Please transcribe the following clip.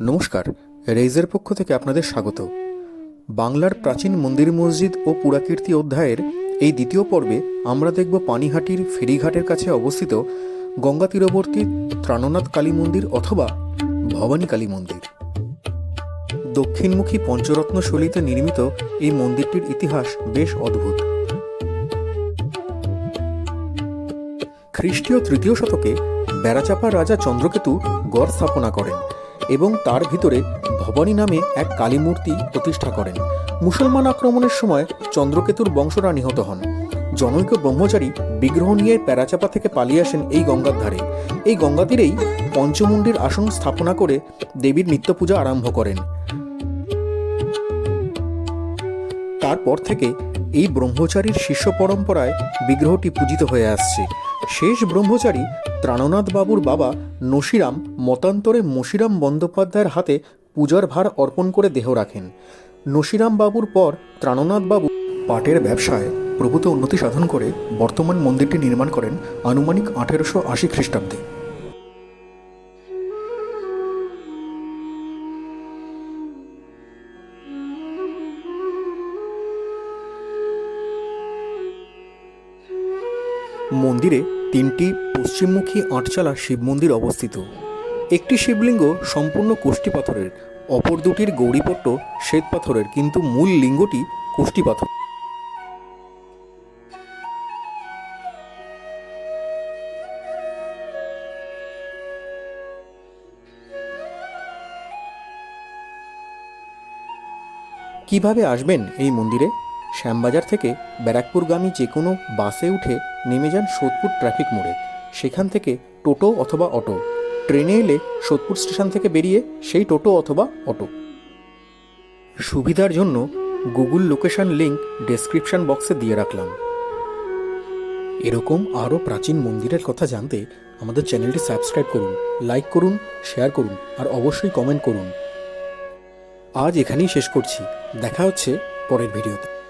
নমস্কার, রেইজের পক্ষ থেকে আপনাদের স্বাগত। বাংলার প্রাচীন মন্দির মসজিদ ও পুরাকীর্তি অধ্যায়ের এই দ্বিতীয় পর্বে আমরা দেখব পানিহাটির ফেরিঘাটের কাছে অবস্থিত গঙ্গা তীরবর্তী ত্রাণনাথ কালী মন্দির অথবা ভবানী কালী মন্দির। দক্ষিণমুখী পঞ্চরত্ন শৈলীতে নির্মিত এই মন্দিরটির ইতিহাস বেশ অদ্ভুত। খ্রিস্টীয় তৃতীয় শতকে বেড়াচাপা রাজা চন্দ্রকেতু গড় স্থাপনা করেন। এবং তার ভিতরে ভবানী নামে এক কালী মূর্তি প্রতিষ্ঠা করেন। মুসলমান আক্রমণের সময় চন্দ্রকেতুর বংশরা নিহত হন। জনৈক ব্রহ্মচারী বিগ্রহ নিয়ে প্যারাচাপা থেকে পালিয়ে আসেন এই গঙ্গার ধারে। এই গঙ্গা তীরেই পঞ্চমুণ্ডির আসন স্থাপনা করে দেবীর নিত্য পূজা আরম্ভ করেন। তারপর থেকে এই ব্রহ্মচারীর শিষ্য পরম্পরায় বিগ্রহটি পূজিত হয়ে আসছে। শেষ ব্রহ্মচারী ত্রাণনাথ বাবুর বাবা নসিরাম মতান্তরে মশিরাম বন্দ্যোপাধ্যায়ের হাতে পূজার ভার অর্পণ করে দেহ রাখেন। নসিরাম বাবুর পর ত্রাণনাথ বাবু পাটের ব্যবসায় প্রভূত উন্নতি সাধন করে বর্তমান মন্দিরটি নির্মাণ করেন আনুমানিক আঠেরোশো আশি খ্রিস্টাব্দে। মন্দিরে তিনটি পশ্চিমমুখী আটচালা শিব মন্দির অবস্থিত। একটি শিবলিঙ্গ সম্পূর্ণ কোষ্ঠী পাথরের, অপর দুটির গৌরীপট্ট শ্বেত পাথরের, কিন্তু মূল লিঙ্গটি কোষ্ঠী পাথর। কীভাবে আসবেন এই মন্দিরে? শ্যামবাজার থেকে ব্যারাকপুরগামী যে কোনো বাসে উঠে নেমে যান সোদপুর ট্রাফিক মোড়ে। সেখান থেকে টোটো অথবা অটো। ট্রেনে এলে সোদপুর স্টেশন থেকে বেরিয়ে সেই টোটো অথবা অটো। সুবিধার জন্য গুগল লোকেশন লিংক ডেসক্রিপশন বক্সে দিয়ে রাখলাম। এরকম আরও প্রাচীন মন্দিরের কথা জানতে আমাদের চ্যানেলটি সাবস্ক্রাইব করুন, লাইক করুন, শেয়ার করুন আর অবশ্যই কমেন্ট করুন। আজ এখানেই শেষ করছি। দেখা হচ্ছে পরের ভিডিওতে।